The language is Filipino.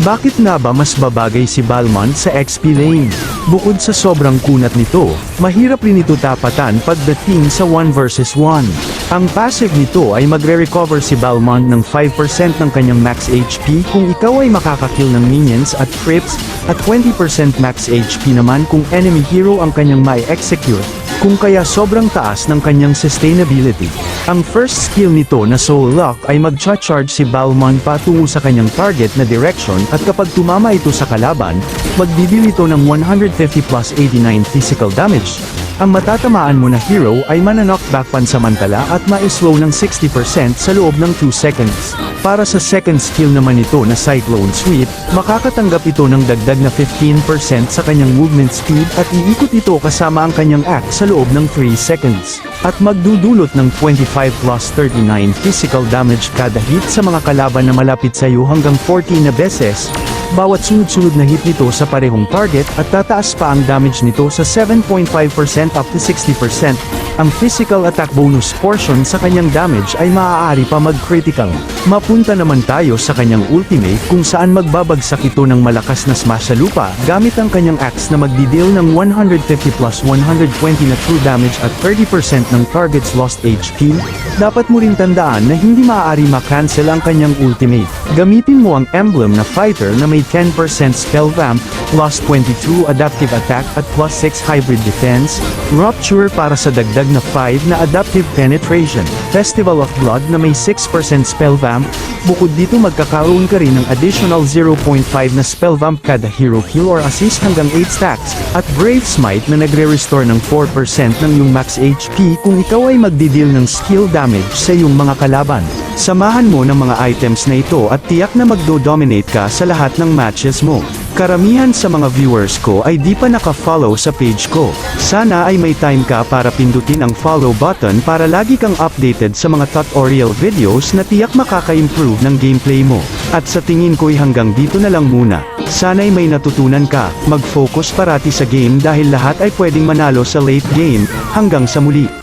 Bakit nga ba mas babagay si Balmond sa XP lane? Bukod sa sobrang kunat nito, mahirap rin ito tapatan pagdating sa 1 versus 1. Ang passive nito ay magre-recover si Balmond ng 5% ng kanyang max HP kung ikaw ay makakakill ng minions at creeps, at 20% max HP naman kung enemy hero ang kanyang mai-execute, kung kaya sobrang taas ng kanyang sustainability. Ang first skill nito na Soul Lock ay mag-charge si Balmond patungo sa kanyang target na direction at kapag tumama ito sa kalaban, magdidil ito ng 150 plus 89 physical damage. Ang matatamaan mo na hero ay mananockback pansamantala at ma-slow ng 60% sa loob ng 2 seconds. Para sa second skill naman ito na Cyclone Sweep, makakatanggap ito ng dagdag na 15% sa kanyang movement speed at iikot ito kasama ang kanyang act sa loob ng 3 seconds. At magdudulot ng 25 plus 39 physical damage kada hit sa mga kalaban na malapit sa iyo hanggang 14 na beses, bawat sunod-sunod na hit nito sa parehong target at tataas pa ang damage nito sa 7.5% up to 60%. Ang physical attack bonus portion sa kanyang damage ay maaari pa mag-critical. Mapunta naman tayo sa kanyang ultimate kung saan magbabagsak ito ng malakas na smash sa lupa gamit ang kanyang axe na magdideal ng 150 plus 120 na true damage at 30% ng target's lost HP. Dapat mo rin tandaan na hindi maaari makancel ang kanyang ultimate. Gamitin mo ang emblem na fighter na may 10% spell vamp, plus 22 adaptive attack at plus 6 hybrid defense, rupture para sa dagdag na 5 na adaptive penetration, festival of blood na may 6% spell vamp, Vamp. Bukod dito magkakaroon ka rin ng additional 0.5 na spell vamp kada hero kill or assist hanggang 8 stacks, at brave smite na nagre-restore ng 4% ng iyong max HP kung ikaw ay magdidil ng skill damage sa iyong mga kalaban. Samahan mo ng mga items na ito at tiyak na magdo-dominate ka sa lahat ng matches mo. Karamihan sa mga viewers ko ay di pa naka-follow sa page ko. Sana ay may time ka para pindutin ang follow button para lagi kang updated sa mga tutorial videos na tiyak makaka-improve ng gameplay mo. At sa tingin ko'y hanggang dito na lang muna. Sana'y may natutunan ka, mag-focus parati sa game dahil lahat ay pwedeng manalo sa late game. Hanggang sa muli.